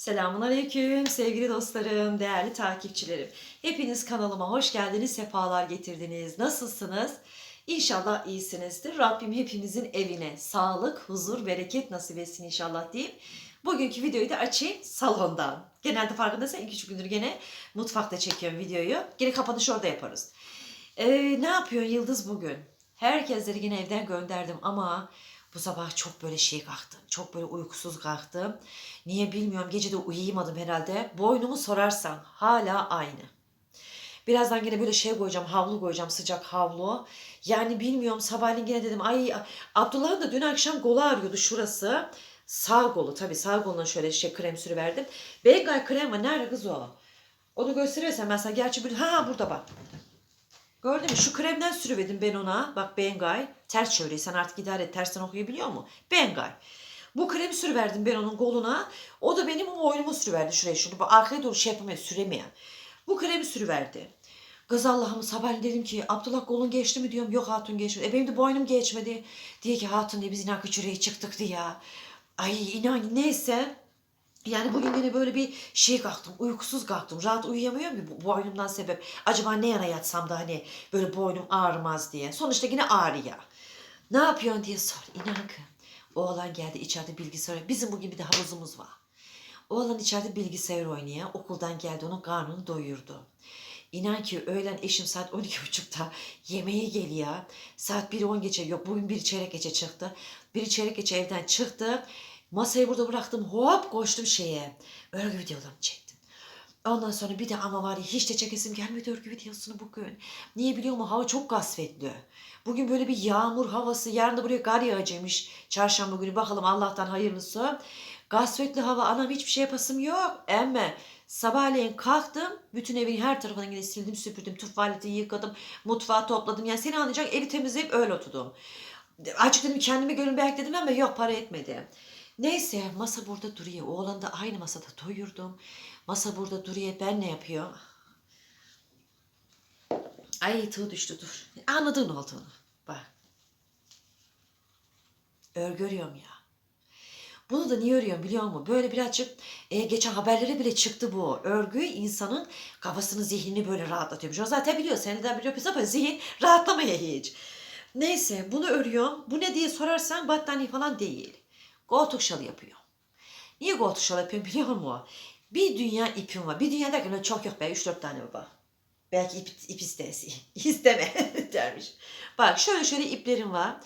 Selamun Aleyküm sevgili dostlarım, değerli takipçilerim. Hepiniz kanalıma hoş geldiniz, sefalar getirdiniz. Nasılsınız? İnşallah iyisinizdir. Rabbim hepimizin evine sağlık, huzur, bereket nasip etsin inşallah diyeyim. Bugünkü videoyu da açayım salondan. Genelde farkındaysan iki üç gündür gene mutfakta çekiyorum videoyu. Gene kapanış orada yaparız. Ee, ne yapıyorsun Yıldız bugün? Herkesleri yine evden gönderdim ama bu sabah çok böyle şey kalktım. Çok böyle uykusuz kalktım. Niye bilmiyorum. Gece de uyuyamadım herhalde. Boynumu sorarsan hala aynı. Birazdan yine böyle şey koyacağım. Havlu koyacağım. Sıcak havlu. Yani bilmiyorum. Sabahleyin yine dedim. Ay Abdullah'ın da dün akşam kolu ağrıyordu şurası. Sağ kolu tabii sağ koluna şöyle şey krem sürüverdim. Bengay krem var. Nerede kız o? Onu gösteriyorsan mesela gerçi bir ha burada bak. Gördün mü? Şu kremden sürüverdim ben ona. Bak Bengay. Ters çeviriyor. Sen artık idare et. Tersten okuyabiliyor mu? Bengay. Bu kremi sürüverdim ben onun koluna. O da benim o boynumu sürüverdi şuraya. Şunu bu arkaya doğru şey yapamıyor. Süremiyor. Bu kremi sürüverdi. Kız Allah'ım sabahleyin dedim ki Abdullah kolun geçti mi diyorum. Yok hatun geçmedi. E benim de boynum geçmedi. Diye ki hatun diye biz inan küçüreğe çıktık diye. Ay inan neyse. Yani bugün yine böyle bir şey kalktım. Uykusuz kalktım. Rahat uyuyamıyorum ya bu boynumdan sebep. Acaba ne yana yatsam da hani böyle boynum ağrımaz diye. Sonuçta yine ağrıyor. Ne yapıyorsun diye sor. İnan ki. Oğlan geldi içeride bilgisayar. Bizim bugün bir de havuzumuz var. Oğlan içeride bilgisayar oynuyor. Okuldan geldi onun karnını doyurdu. İnan ki öğlen eşim saat 12.30'da yemeğe geliyor. Saat 1'i 10 geçe yok bugün bir çeyrek geçe çıktı. Bir çeyrek geçe evden çıktı. Masayı burada bıraktım hop koştum şeye. Örgü videolarını çektim. Ondan sonra bir de ama var ya hiç de çekesim gelmedi örgü videosunu bugün. Niye biliyor musun? Hava çok gasvetli. Bugün böyle bir yağmur havası. Yarın da buraya kar yağacakmış. Çarşamba günü bakalım Allah'tan hayırlısı. Gasvetli hava. Anam hiçbir şey yapasım yok. Emme sabahleyin kalktım. Bütün evin her tarafını yine sildim süpürdüm. Tuvaleti yıkadım. Mutfağı topladım. Yani seni anlayacak evi temizleyip öyle oturdum. Açık dedim kendime gönül bekledim ama yok para etmedi. Neyse masa burada duruyor. Oğlan da aynı masada doyurdum. Masa burada duruyor. Ben ne yapıyorum? Ay tığ düştü dur. Anladın olduğunu. Bak. Örgü örüyorum ya. Bunu da niye örüyorum biliyor musun? Böyle birazcık e, geçen haberlere bile çıktı bu. Örgü insanın kafasını, zihnini böyle rahatlatıyormuş. O zaten biliyor. Seni de biliyor ama zihin rahatlamaya hiç. Neyse bunu örüyorum. Bu ne diye sorarsan battaniye falan değil. Koltuk şalı yapıyor. Niye koltuk şalı yapıyorum biliyor musun? Bir dünya ipim var. Bir dünya derken çok yok be. 3-4 tane baba. Belki ip, ip istesi. İsteme dermiş. Bak şöyle şöyle iplerim var.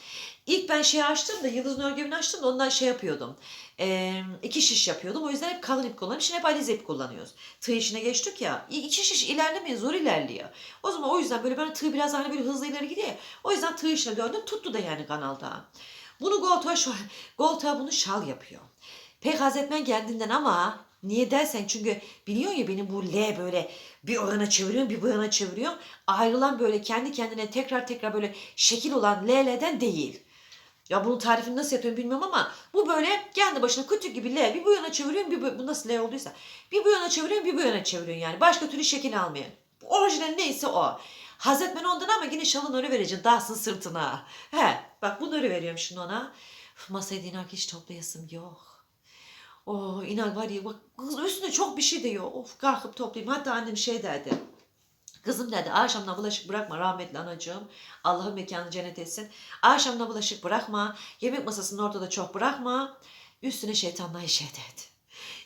İlk ben şey açtım da Yıldız'ın örgümünü açtım da ondan şey yapıyordum. Ee, iki şiş yapıyordum. O yüzden hep kalın ip kullanıyorum. Şimdi hep alize ip kullanıyoruz. Tığ işine geçtik ya. İki şiş ilerlemeyin zor ilerliyor. O zaman o yüzden böyle ben tığ biraz hani böyle hızlı ileri gidiyor. O yüzden tığ işine döndüm. Tuttu da yani kanalda. Bunu Golta, Golta bunu şal yapıyor. Pek haz etmen ama niye dersen çünkü biliyorsun ya benim bu L böyle bir o yana çeviriyorum bir bu yana çeviriyorum. Ayrılan böyle kendi kendine tekrar tekrar böyle şekil olan LL'den değil. Ya bunun tarifini nasıl yapıyorum bilmiyorum ama bu böyle kendi başına kütük gibi L bir bu yana çeviriyorum bir bu, bu nasıl L olduysa bir bu yana çeviriyorum bir bu yana çeviriyorum yani başka türlü şekil almıyor. Orijinal neyse o. Haz etmen ondan ama yine şalın örü vereceksin dağsın sırtına. He bak bunu örü veriyorum şimdi ona. İnan ki hiç toplayasım yok. Oh inan var ya bak kız üstünde çok bir şey de yok. Of kalkıp toplayayım. Hatta annem şey derdi. Kızım dedi akşamdan bulaşık bırakma rahmetli anacığım. Allah'ın mekanı cennet etsin. Akşamdan bulaşık bırakma. Yemek masasının ortada çok bırakma. Üstüne şeytanla işe dedi.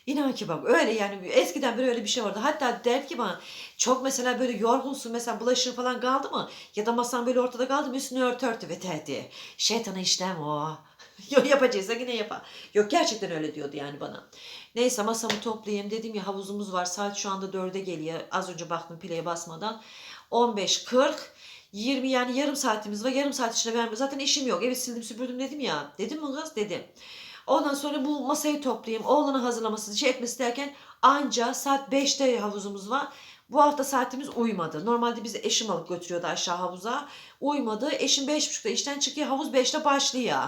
İnan ki bak öyle yani eskiden beri öyle bir şey vardı. Hatta der ki bana çok mesela böyle yorgunsun mesela bulaşığın falan kaldı mı? Ya da masan böyle ortada kaldı mı üstünü ört örtü ve derdi. Şeytana işlem o. Yok yapacaksa yine yapar. Yok gerçekten öyle diyordu yani bana. Neyse masamı toplayayım dedim ya havuzumuz var. Saat şu anda 4'e geliyor. Az önce baktım play'e basmadan. 15.40 20 yani yarım saatimiz var. Yarım saat içinde ben zaten işim yok. Evi sildim süpürdüm dedim ya. Dedim mi kız? Dedim. Ondan sonra bu masayı toplayayım. Oğlanı hazırlaması, şey etmesi derken anca saat 5'te havuzumuz var. Bu hafta saatimiz uymadı. Normalde bizi eşim alıp götürüyordu aşağı havuza. Uymadı. Eşim 5.30'da işten çıkıyor. Havuz 5'te başlıyor.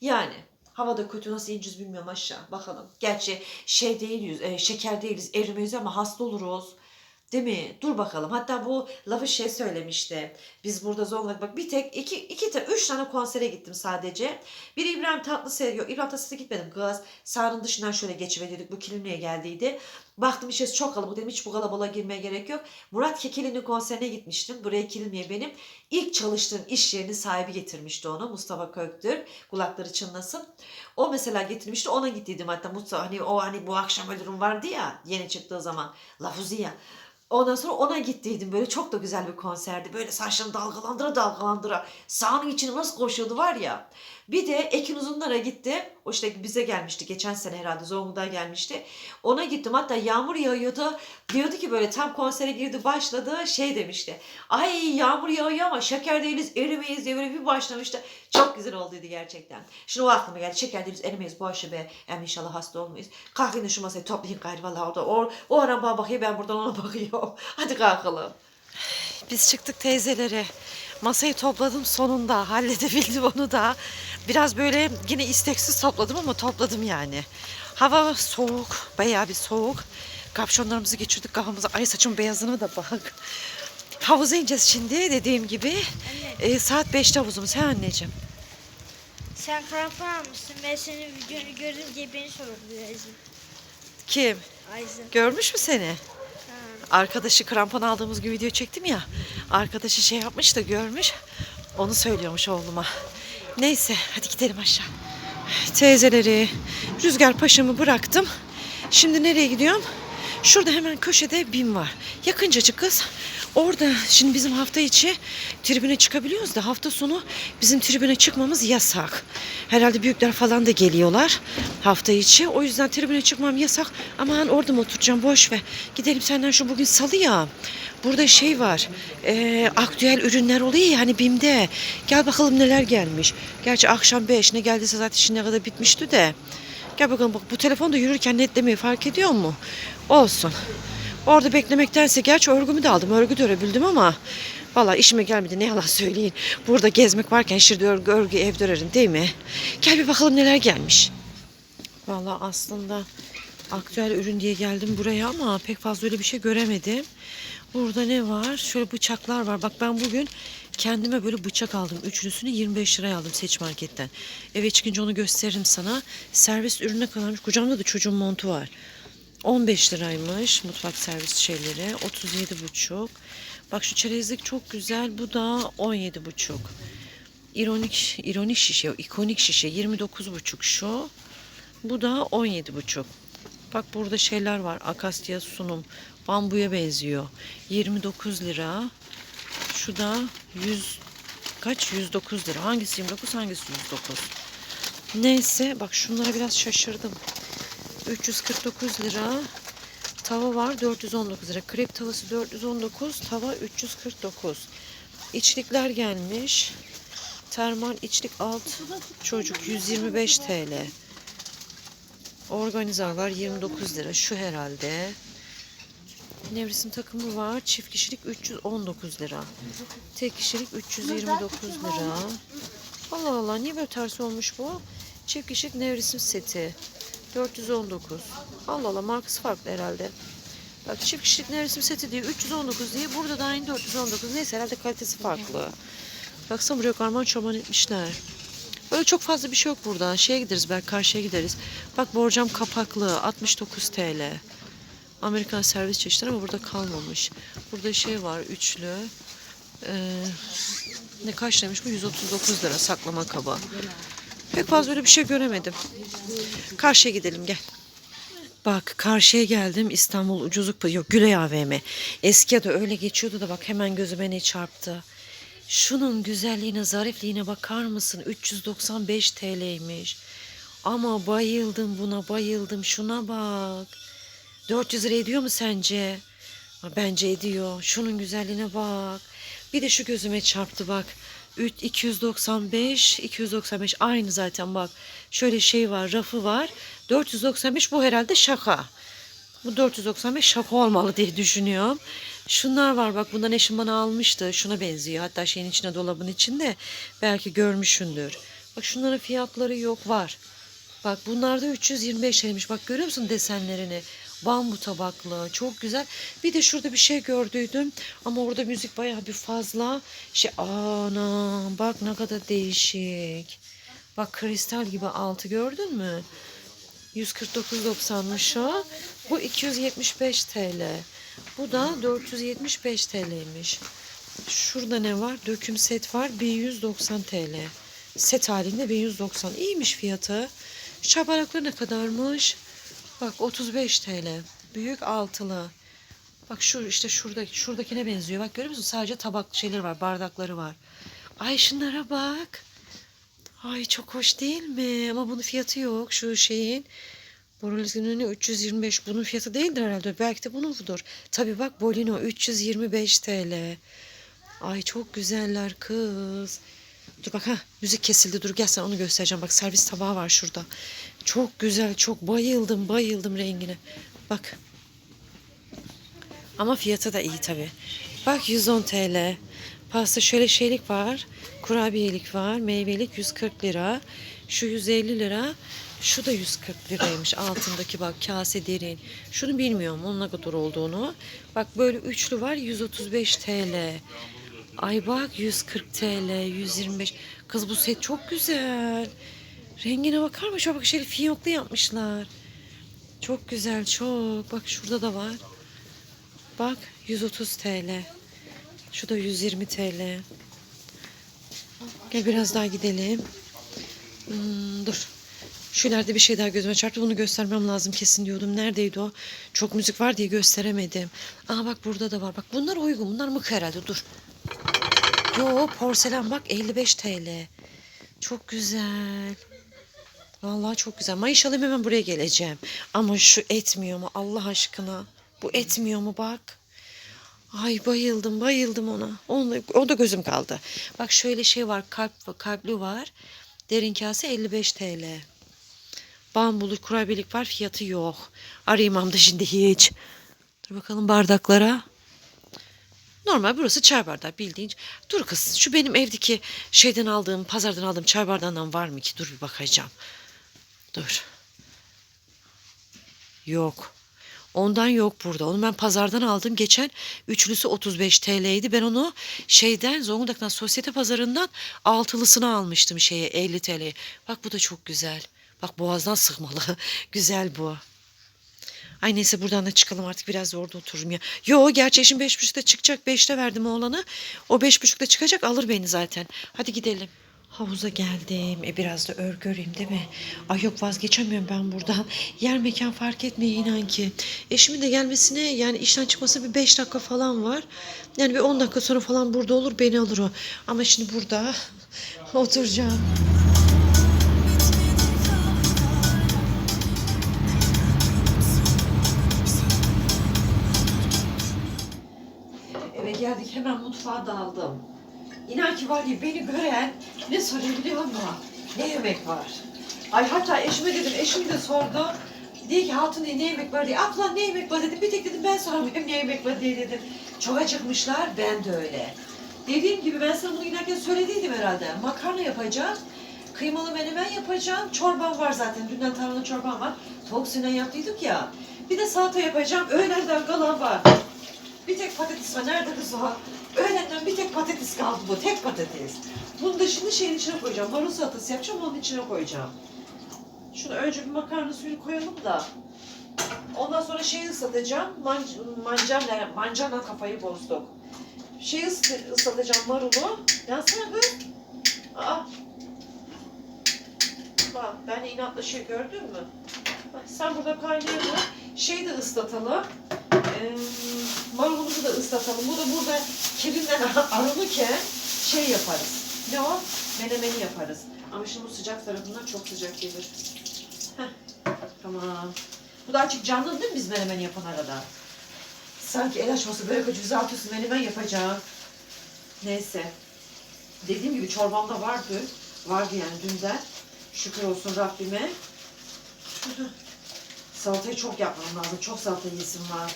Yani hava da kötü nasıl ineceğiz bilmiyorum aşağı. Bakalım. Gerçi şey değiliz, e, şeker değiliz, erimeyiz ama hasta oluruz. Değil mi? Dur bakalım. Hatta bu lafı şey söylemişti. Biz burada Zonguldak bak bir tek iki, iki te, üç tane konsere gittim sadece. Bir İbrahim Tatlıses'e yok. İbrahim Tatlıses'e gitmedim kız. Sahanın dışından şöyle geçiveriyorduk. Bu kilimliğe geldiydi. Baktım içerisi çok kalabalık dedim hiç bu kalabalığa girmeye gerek yok. Murat Kekili'nin konserine gitmiştim. Buraya Kilimli'ye benim ilk çalıştığım iş yerinin sahibi getirmişti onu. Mustafa Köktür. Kulakları çınlasın. O mesela getirmişti. Ona gittiydim hatta Mustafa hani o hani bu akşam durum vardı ya yeni çıktığı zaman. Lafuziya. Ondan sonra ona gittiydim. Böyle çok da güzel bir konserdi. Böyle saçlarını dalgalandıra dalgalandıra. Sahanın içine nasıl koşuyordu var ya. Bir de Ekin Uzunlar'a gittim. O işte bize gelmişti. Geçen sene herhalde Zonguldak'a gelmişti. Ona gittim. Hatta yağmur yağıyordu. Diyordu ki böyle tam konsere girdi başladı. Şey demişti. Ay yağmur yağıyor ama şeker değiliz erimeyiz diye böyle bir başlamıştı. Çok güzel olduydu gerçekten. Şimdi o aklıma geldi. Şeker değiliz erimeyiz bu aşı be. Em inşallah hasta olmayız. Kalkın şu masayı toplayın gayrı valla orada. O, o ara bana bakıyor ben buradan ona bakıyorum. Hadi kalkalım. Biz çıktık teyzelere. Masayı topladım sonunda. Halledebildim onu da. Biraz böyle yine isteksiz topladım ama topladım yani. Hava soğuk. Bayağı bir soğuk. Kapşonlarımızı geçirdik kafamıza. Ay saçım beyazına da bak. Havuza ineceğiz şimdi dediğim gibi. Anne Ee, saat 5'te havuzumuz. He anneciğim. sen krampon almışsın. Ben senin videonu görünce beni sordu Ayzın. Kim? Ayzın. Görmüş mü seni? Ha. Arkadaşı krampon aldığımız gibi video çektim ya. Arkadaşı şey yapmış da görmüş. Onu söylüyormuş oğluma. Neyse hadi gidelim aşağı. Teyzeleri, Rüzgar Paşa'mı bıraktım. Şimdi nereye gidiyorum? Şurada hemen köşede BİM var. Yakıncacık kız. Orada şimdi bizim hafta içi tribüne çıkabiliyoruz da hafta sonu bizim tribüne çıkmamız yasak. Herhalde büyükler falan da geliyorlar hafta içi. O yüzden tribüne çıkmam yasak. Aman orada mı oturacağım boş ver. Gidelim senden şu bugün salı ya. Burada şey var. E, aktüel ürünler oluyor ya hani BİM'de. Gel bakalım neler gelmiş. Gerçi akşam 5 ne geldiyse zaten şimdiye kadar bitmişti de. Gel bakalım bak bu telefonda yürürken netlemeyi fark ediyor mu? Olsun. Orada beklemektense gerçi örgümü de aldım. Örgü de örebildim ama Valla işime gelmedi ne yalan söyleyin. Burada gezmek varken şurada örgü, örgü evde örerim değil mi? Gel bir bakalım neler gelmiş. Valla aslında aktüel ürün diye geldim buraya ama pek fazla öyle bir şey göremedim. Burada ne var? Şöyle bıçaklar var. Bak ben bugün kendime böyle bıçak aldım. Üçlüsünü 25 liraya aldım seç marketten. Eve çıkınca onu gösteririm sana. Servis ürüne kadarmış. Kucağımda da çocuğun montu var. 15 liraymış mutfak servis şeyleri. 37 buçuk. Bak şu çerezlik çok güzel. Bu da 17 buçuk. İronik, ironik şişe, ikonik şişe 29 buçuk şu. Bu da 17 buçuk. Bak burada şeyler var. Akasya sunum. Bambuya benziyor. 29 lira. Şu da 100 kaç? 109 lira. Hangisi 29 hangisi 109? Neyse bak şunlara biraz şaşırdım. 349 lira. Tava var 419 lira. Krep tavası 419, tava 349. İçlikler gelmiş. Termal içlik alt çocuk 125 TL. Organizarlar 29 lira. Şu herhalde. Nevresim takımı var. Çift kişilik 319 lira. Tek kişilik 329 lira. Allah Allah niye böyle ters olmuş bu? Çift kişilik nevresim seti. 419. Allah Allah markası farklı herhalde. Bak çift kişilik nevresim seti diye 319 diye burada da aynı 419. Neyse herhalde kalitesi farklı. Baksana buraya karman çoban etmişler. Öyle çok fazla bir şey yok burada. Şeye gideriz belki karşıya gideriz. Bak borcam kapaklı 69 TL. Amerikan servis çeşitleri ama burada kalmamış. Burada şey var üçlü. Ee, ne kaç demiş bu? 139 lira saklama kaba. Pek fazla öyle bir şey göremedim. Karşıya gidelim gel. Bak karşıya geldim İstanbul ucuzluk yok Güley AVM. Eski adı öyle geçiyordu da bak hemen gözüme ne çarptı. Şunun güzelliğine zarifliğine bakar mısın? 395 TL'ymiş. Ama bayıldım buna bayıldım şuna bak. 400 lira ediyor mu sence? Bence ediyor. Şunun güzelliğine bak. Bir de şu gözüme çarptı bak. Üç- 295, 295 aynı zaten bak. Şöyle şey var, rafı var. 495 bu herhalde şaka. Bu 495 şaka olmalı diye düşünüyorum. Şunlar var bak bundan eşim bana almıştı. Şuna benziyor. Hatta şeyin içine dolabın içinde. Belki görmüşsündür. Bak şunların fiyatları yok var. Bak bunlar da 325 liraymış. Bak görüyor musun desenlerini? Bambu tabaklı. Çok güzel. Bir de şurada bir şey gördüydüm. Ama orada müzik bayağı bir fazla. Şey ana bak ne kadar değişik. Bak kristal gibi altı gördün mü? 149.90'mış o. Bu 275 TL. Bu da 475 TL'ymiş. Şurada ne var? Döküm set var. 1190 TL. Set halinde 1190. İyiymiş fiyatı. Şabaraklı ne kadarmış? Bak 35 TL. Büyük altılı. Bak şu işte şuradaki şuradakine benziyor. Bak görüyor musun? Sadece tabak şeyleri var, bardakları var. Ay şunlara bak. Ay çok hoş değil mi? Ama bunun fiyatı yok şu şeyin. Borolizinin 325. Bunun fiyatı değildir herhalde. Belki de bunundur. Tabii bak Bolino 325 TL. Ay çok güzeller kız. Dur bak ha müzik kesildi. Dur gel sana onu göstereceğim. Bak servis tabağı var şurada. Çok güzel çok bayıldım bayıldım rengine. Bak. Ama fiyatı da iyi tabii. Bak 110 TL. Pasta şöyle şeylik var. Kurabiyelik var. Meyvelik 140 lira. Şu 150 lira. Şu da 140 liraymış. Altındaki bak kase derin. Şunu bilmiyorum onun ne kadar olduğunu. Bak böyle üçlü var 135 TL. Ay bak 140 TL, 125. Kız bu set çok güzel. Rengine bakar mısın? Şöyle bak şöyle fiyoklu yapmışlar. Çok güzel çok. Bak şurada da var. Bak 130 TL. Şu da 120 TL. Gel biraz daha gidelim. Hmm, dur. Şu bir şey daha gözüme çarptı. Bunu göstermem lazım kesin diyordum. Neredeydi o? Çok müzik var diye gösteremedim. Aa bak burada da var. Bak bunlar uygun. Bunlar mık herhalde. Dur. Yo porselen bak 55 TL. Çok güzel. Vallahi çok güzel. Mayış alayım hemen buraya geleceğim. Ama şu etmiyor mu Allah aşkına? Bu etmiyor mu bak? Ay bayıldım bayıldım ona. Onunla, o da gözüm kaldı. Bak şöyle şey var kalp kalpli var. Derin kase 55 TL. Bambulu kurabiyelik var fiyatı yok. Arayayım da şimdi hiç. Dur bakalım bardaklara. Normal burası çay bardağı bildiğin. Dur kız şu benim evdeki şeyden aldığım pazardan aldığım çay bardağından var mı ki? Dur bir bakacağım. Dur. Yok. Ondan yok burada. Onu ben pazardan aldım. Geçen üçlüsü 35 TL'ydi. Ben onu şeyden Zonguldak'tan sosyete pazarından altılısını almıştım şeye 50 TL. Bak bu da çok güzel. Bak boğazdan sıkmalı. güzel bu. Ay neyse buradan da çıkalım artık biraz da orada otururum ya. Yo gerçi eşim beş buçukta çıkacak. Beşte verdim oğlanı. O beş buçukta çıkacak alır beni zaten. Hadi gidelim. Havuza geldim. E biraz da örgü öreyim değil mi? Ay yok vazgeçemiyorum ben buradan. Yer mekan fark etmiyor inan ki. Eşimin de gelmesine yani işten çıkması bir beş dakika falan var. Yani bir on dakika sonra falan burada olur beni alır o. Ama şimdi burada oturacağım. Mutfağa daldım. İnan ki var ya beni gören ne soruyor biliyor musun? Ne yemek var? Ay hatta eşime dedim, eşim de sordu. Diye ki hatun ne yemek var diye. Abla ne yemek var dedim. Bir tek dedim ben sormuyorum ne yemek var diye dedim. Çok acıkmışlar, ben de öyle. Dediğim gibi ben sana bunu giderken söylediydim herhalde. Makarna yapacağım. Kıymalı menemen yapacağım. Çorbam var zaten. Dünden tarhana çorbam var. Tavuk suyuna yaptıydık ya. Bir de salata yapacağım. Öğlenden kalan var. Bir tek patates var. Nerede kız o? Öğlenden bir tek patates kaldı bu. Tek patates. Bunu da şimdi şeyin içine koyacağım. Marul salatası yapacağım. Onun içine koyacağım. Şunu önce bir makarna suyunu koyalım da. Ondan sonra şeyi ıslatacağım. Man mancarla, mancarla kafayı bozduk. Şeyi ıs- ıslatacağım marulu. Yansana kız. Aa. Bak ben inatlaşıyor gördün mü? Bak, sen burada kaynayalım. Şeyi de ıslatalım. Marulumuzu da ıslatalım. Bu da burada kirinden arınırken şey yaparız. Ne o? Menemeni yaparız. Ama şimdi bu sıcak tarafından çok sıcak gelir. Heh, tamam. Bu da açık canlı değil mi biz menemen yapan arada? Sanki el açması böyle bir cüzü altı menemen yapacağım. Neyse. Dediğim gibi çorbamda vardı. Vardı yani dünden. Şükür olsun Rabbime. Salatayı çok yapmam lazım. Çok salata yesim var.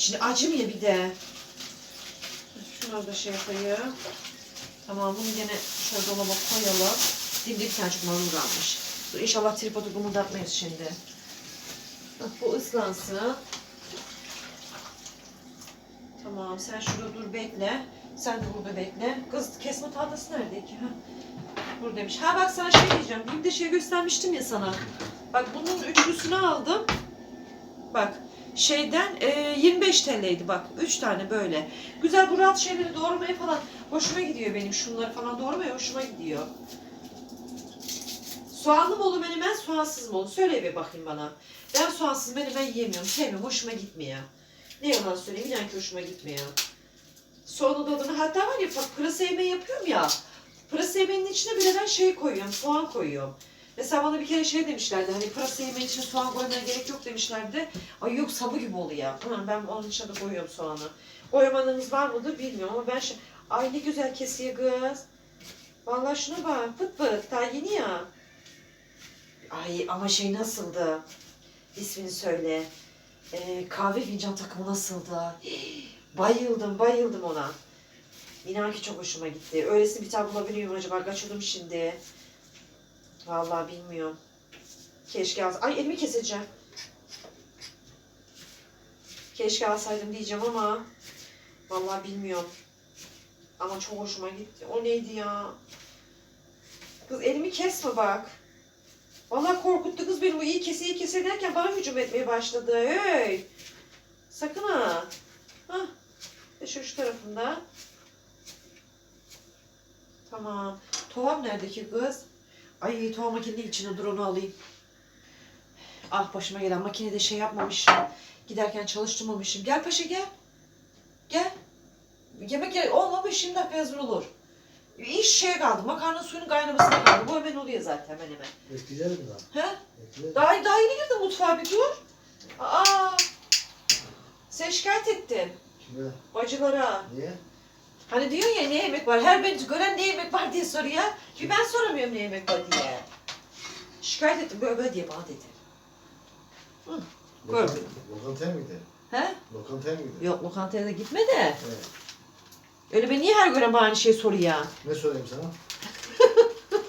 Şimdi acım ya bir de. Şunu da şey yapayım. Tamam bunu yine şöyle dolaba koyalım. Şimdi bir tanecik marul kalmış. Dur inşallah tripodu gımıldatmayız şimdi. Bak bu ıslansın. Tamam sen şurada dur bekle. Sen de burada bekle. Kız kesme tahtası nerede ki? Buradaymış. Ha bak sana şey diyeceğim. Bir de şey göstermiştim ya sana. Bak bunun üçlüsünü aldım. Bak şeyden e, 25 TL'ydi bak. 3 tane böyle. Güzel bu rahat şeyleri doğramaya falan hoşuma gidiyor benim. Şunları falan doğramaya hoşuma gidiyor. Soğanlı mı olur menemen, soğansız mı olur? Söyle bir bakayım bana. Ben soğansız menemen yiyemiyorum, sevmiyorum, hoşuma gitmiyor. Ne yalan söyleyeyim, inan ki hoşuma gitmiyor. Soğanın tadını hatta var ya pırasa yemeği yapıyorum ya. Pırasa yemeğinin içine bile ben şey koyuyorum, soğan koyuyorum. Mesela bana bir kere şey demişlerdi, hani pırasa yemeği için soğan koymaya gerek yok demişlerdi. Ay yok sabı gibi oluyor. Hı, ben onun içine de koyuyorum soğanı. Oymanınız var mıdır bilmiyorum ama ben şey... Ay ne güzel kesiyor kız. Vallahi şuna bak, pıt pıt, daha yeni ya. Ay ama şey nasıldı? İsmini söyle. Ee, kahve fincan takımı nasıldı? Bayıldım, bayıldım ona. İnan ki çok hoşuma gitti. Öylesini bir tane bulabiliyor muyum acaba? Kaçırdım şimdi. Vallahi bilmiyorum. Keşke alsaydım. Ay elimi keseceğim. Keşke alsaydım diyeceğim ama vallahi bilmiyorum. Ama çok hoşuma gitti. O neydi ya? Kız elimi kesme bak. Vallahi korkuttu kız beni. Bu iyi kese iyi kese derken bana hücum etmeye başladı. Hey! Sakın ha. Hah. Şu şu tarafında. Tamam. Tohum nerede ki kız? Ay tohum makinenin içine dur onu alayım. Ah başıma gelen makinede şey yapmamışım. Giderken çalıştırmamışım. Gel paşa gel. Gel. Yemek yer olmamış şimdi dakika hazır olur. İş şey kaldı. Makarna suyunun kaynamasına kaldı. Bu hemen oluyor zaten hemen hemen. Bekleyeceğiz mi daha? He? Daha, daha yeni girdim mutfağa bir dur. Aa, sen şikayet ettin Kime? bacılara. Niye? Hani diyorsun ya ne yemek var? Her beni gören ne yemek var diye soruyor. Bir ben soramıyorum ne yemek var diye. Şikayet ettim böyle böyle diye bana dedi. Lokant, Gördüm. lokantaya mı gidelim? He? Lokantaya mı gidelim? Yok lokantaya da gitme de. Evet. Öyle ben niye her gören bana aynı şey soruyor? Ne sorayım sana?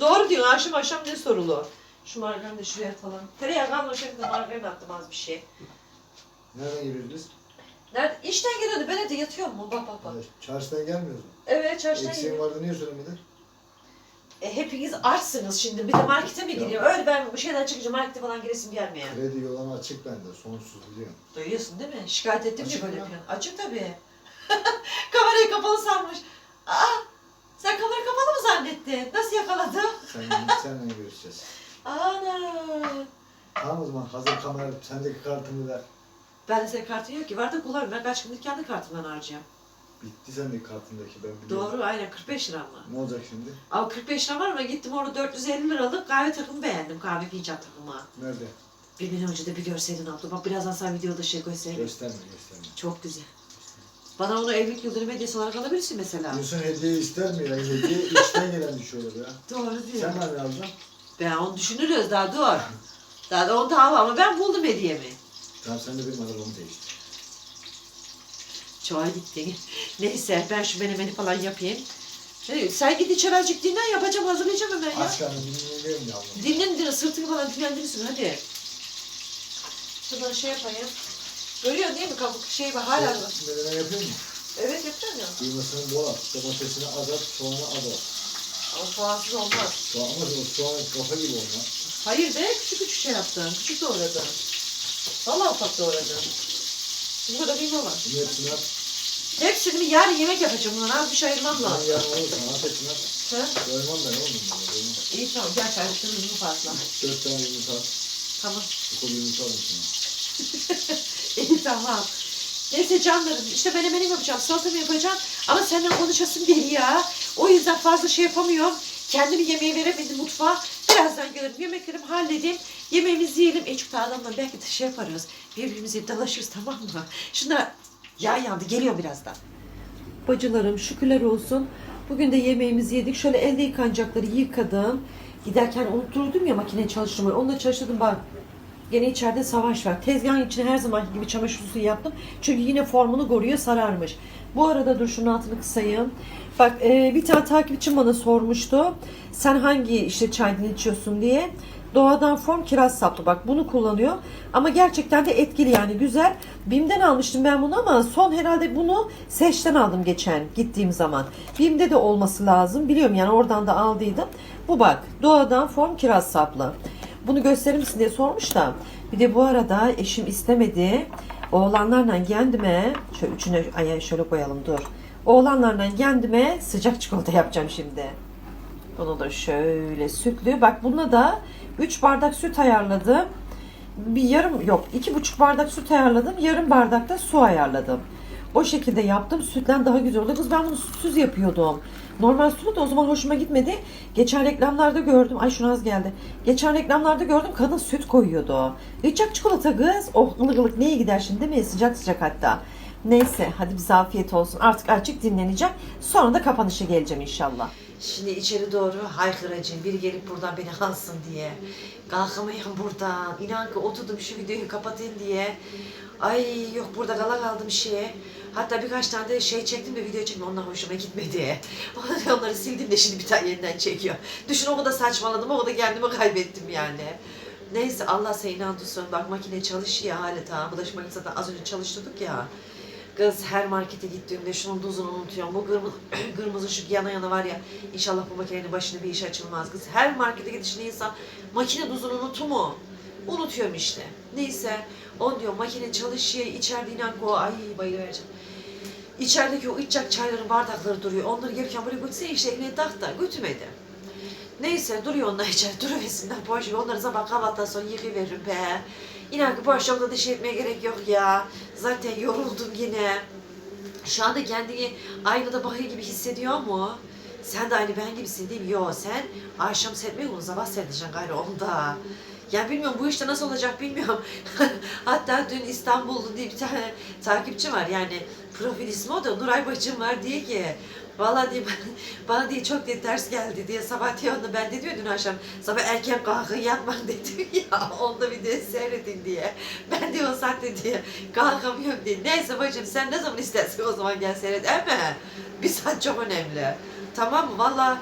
Doğru diyorsun akşam akşam ne sorulu? Şu margarini de şuraya atalım. Tereyağı kalmış şeklinde margarin attım az bir şey. Nereden geliyoruz biz? Nerede? İşten geliyordu ben evde yatıyorum mu? Bak bak bak. Evet, Çarşıdan gelmiyoruz mu? Evet çarşıdan Eksiğin geliyor. vardı niye söylemedin? E, hepiniz açsınız şimdi. Bir de markete mi Ya. giriyor? Öyle ben bu şeyden çıkınca markete falan giresim gelmiyor. Kredi yolunu açık bende. Sonsuz biliyorum. Duyuyorsun değil mi? Şikayet ettim Açık ki böyle mı? yapıyorsun. Açık tabii. Kamerayı kapalı sanmış. Aa, sen kamera kapalı mı zannettin? Nasıl yakaladı? Sen, seninle görüşeceğiz. Ana. Tamam o zaman hazır kamera sendeki kartını ver. Ben de senin kartın yok ki. Var da kullanırım. Ben kaç gündür kendi kartımdan harcayacağım. Bitti sendeki kartındaki ben biliyorum. Doğru aynen 45 lira mı? Ne olacak şimdi? Ama 45 lira var ama gittim orada 450 liralık kahve takımı beğendim. Kahve fincan takımı. Nerede? Bir gün önce de bir görseydin abla. Bak birazdan sana videoda şey göstereyim. Gösterme gösterme. Çok güzel. Bana onu evlilik yıldönüm hediyesi olarak alabilirsin mesela. İnsan hediye ister mi ya? Hediye içten gelen bir şey olur ya. Doğru diyor. Sen ne alacaksın? Ben onu düşünürüz daha dur. Daha da onu tamam ama ben buldum hediyemi. Tamam sen de benim arabamı değiştir. Çoğa gittin. Neyse ben şu menemeni falan yapayım. Sen git içeri azıcık dinlen yapacağım hazırlayacağım hemen ya. Aç karnını dinleyelim yavrum. Dinlen dinlen sırtını falan dinlendirirsin hadi. Şuradan şey yapayım. Görüyor değil mi kabuk şey var hala var. Menemen yapıyor mu? Evet yapacağım ya. Kıymasını bol at, domatesini az at, soğanı az at. Ama soğansız olmaz. Soğan ama soğan kafa gibi olmaz. Hayır be küçük küçük şey yaptım. Küçük doğradım. Vallahi ufak doğradım. Bu kadar kıyma var. Bunun hepsini at. Hepsini yarın yemek yapacağım bundan az bir şey ayırmam Sen lazım. yarın olursan at hepsini at. Ha? Doymam ben oğlum. Doymam. İyi tamam gel kardeşim bunu fazla. Dört tane yumurta at. Tamam. Bir kolu yumurta alın. İyi tamam. Neyse canlarım işte menemenim yapacağım, salatamı yapacağım ama senden konuşasım geliyor. O yüzden fazla şey yapamıyorum. Kendimi yemeğe veremedim mutfağa. Birazdan gelirim yemeklerimi halledeyim. Yemeğimizi yiyelim. E çünkü adamla belki de şey yaparız. Birbirimize dalaşırız tamam mı? Şunlar yağ yandı geliyor birazdan. Bacılarım şükürler olsun. Bugün de yemeğimizi yedik. Şöyle elde yıkanacakları yıkadım. Giderken unutturdum ya makine çalıştırmayı. Onunla çalıştırdım bak. Gene içeride savaş var. Tezgahın içine her zamanki gibi çamaşır suyu yaptım. Çünkü yine formunu koruyor sararmış. Bu arada dur şunun altını kısayım. Bak e, bir tane takipçim bana sormuştu. Sen hangi işte çaydan içiyorsun diye. Doğadan form kiraz saplı. Bak bunu kullanıyor. Ama gerçekten de etkili yani güzel. Bim'den almıştım ben bunu ama son herhalde bunu Seç'ten aldım geçen gittiğim zaman. Bim'de de olması lazım. Biliyorum yani oradan da aldıydım. Bu bak doğadan form kiraz saplı. Bunu gösterir misin diye sormuş da. Bir de bu arada eşim istemedi. Oğlanlarla kendime şöyle üçüne ay şöyle koyalım dur. Oğlanlarla kendime sıcak çikolata yapacağım şimdi. Bunu da şöyle sütlü. Bak buna da 3 bardak süt ayarladım. Bir yarım yok iki buçuk bardak süt ayarladım. Yarım bardak da su ayarladım. O şekilde yaptım. Sütten daha güzel oldu. Kız ben bunu sütsüz yapıyordum. Normal süt de o zaman hoşuma gitmedi. Geçen reklamlarda gördüm. Ay şuna az geldi. Geçen reklamlarda gördüm kadın süt koyuyordu. Sıcak çikolata kız. Oh ılık ılık neye gider şimdi değil mi? Sıcak sıcak hatta. Neyse hadi bize afiyet olsun. Artık açık dinleneceğim. Sonra da kapanışa geleceğim inşallah. Şimdi içeri doğru haykıracağım. Biri gelip buradan beni alsın diye. Kalkamayayım buradan. İnan ki oturdum şu videoyu kapatayım diye. Ay yok burada kala kaldım şeye. Hatta birkaç tane de şey çektim de video çektim onlar hoşuma gitmedi. Onları sildim de şimdi bir tane yeniden çekiyor. Düşün o kadar saçmaladım o kadar kendimi kaybettim yani. Neyse Allah seni inandırsın. Bak makine çalışıyor haleta. Bulaşık makinesi az önce çalıştırdık ya. Kız her markete gittiğimde şunun dozunu unutuyorum. Bu kırmızı, kırmızı ışık yana yana var ya. İnşallah bu makinenin başına bir iş açılmaz kız. Her markete gidişinde insan makine dozunu unutu mu? Unutuyorum işte. Neyse. On diyor makine çalışıyor. içeride inan ko ay bayılıvereceğim. İçerideki o içecek çayların bardakları duruyor. Onları gelirken böyle götürse işte eline tak da götürmedi. Neyse duruyor onlar içeri duruversinler boş ver. Onları sabah kahvaltıdan sonra yıkayıveririm be. İnan ki bu akşam da dışarı etmeye gerek yok ya. Zaten yoruldum yine. Şu anda kendini aynada bakıyor gibi hissediyor mu? Sen de aynı ben gibisin değil mi? Yo sen akşam setmiyor musun? Sabah seteceksin gayrı onda. Ya bilmiyorum bu işte nasıl olacak bilmiyorum. Hatta dün İstanbullu diye bir tane takipçi var yani profil ismi o da Nuray bacım var diye ki Vallahi diye bana diye çok diye ters geldi diye sabah onu ben de diyor dün akşam sabah erken kalkın yatman dedim ya onda de seyredin diye. Ben diyor o saatte diye kalkamıyorum diye. Neyse bacım sen ne zaman istersen o zaman gel seyret ama bir saat çok önemli. Tamam mı? Valla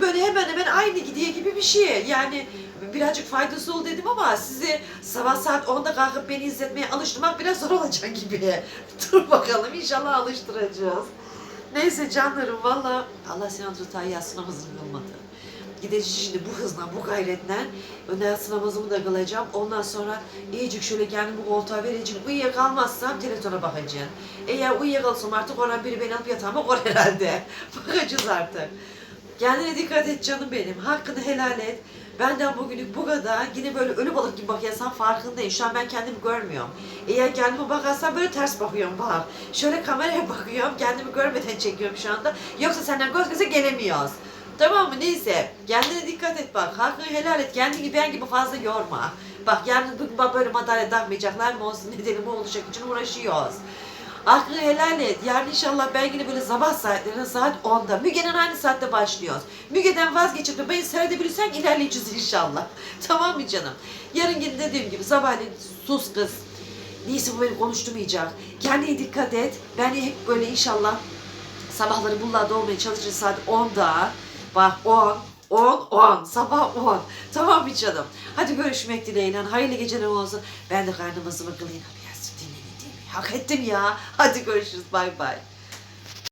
böyle hemen hemen aynı gidiyor gibi bir şey. Yani birazcık faydası ol dedim ama sizi sabah saat 10'da kalkıp beni izletmeye alıştırmak biraz zor olacak gibi. Dur bakalım inşallah alıştıracağız. Neyse canlarım valla Allah seni hatırlatayı yatsın namazını kılmadı. Gideceğiz şimdi bu hızla, bu gayretle öne yatsın namazımı da kılacağım. Ondan sonra iyice şöyle kendimi koltuğa vereceğim. Uyuyakalmazsam televizyona bakacağım. Eğer uyuyakalsam artık oradan biri beni alıp yatağıma koyar herhalde. Bakacağız artık. Kendine dikkat et canım benim. Hakkını helal et. Benden bugünlük bu kadar. Yine böyle ölü balık gibi bakıyorsan farkındayım. Şu an ben kendimi görmüyorum. Eğer kendime bakarsan böyle ters bakıyorum bak. Şöyle kameraya bakıyorum. Kendimi görmeden çekiyorum şu anda. Yoksa senden göz göze gelemiyoruz. Tamam mı? Neyse. Kendine dikkat et bak. Hakkını helal et. Kendini ben gibi fazla yorma. Bak yarın bugün böyle madalya takmayacaklar mı olsun nedeni bu olacak için uğraşıyoruz. Hakkını helal et. Yarın inşallah ben yine böyle sabah saatlerine saat 10'da. Müge'nin aynı saatte başlıyoruz. Müge'den vazgeçip de beni seyredebilirsen ilerleyeceğiz inşallah. Tamam mı canım? Yarın yine dediğim gibi sabahleyin sus kız. Neyse bu beni konuşturmayacak. Kendine dikkat et. Ben hep böyle inşallah sabahları bunlarda olmaya çalışırız saat 10'da. Bak 10, 10, 10. Sabah 10. Tamam mı canım? Hadi görüşmek dileğiyle. Hayırlı geceler olsun. Ben de karnımızı kılayım. Hak ettim ya. Hadi görüşürüz. Bay bay.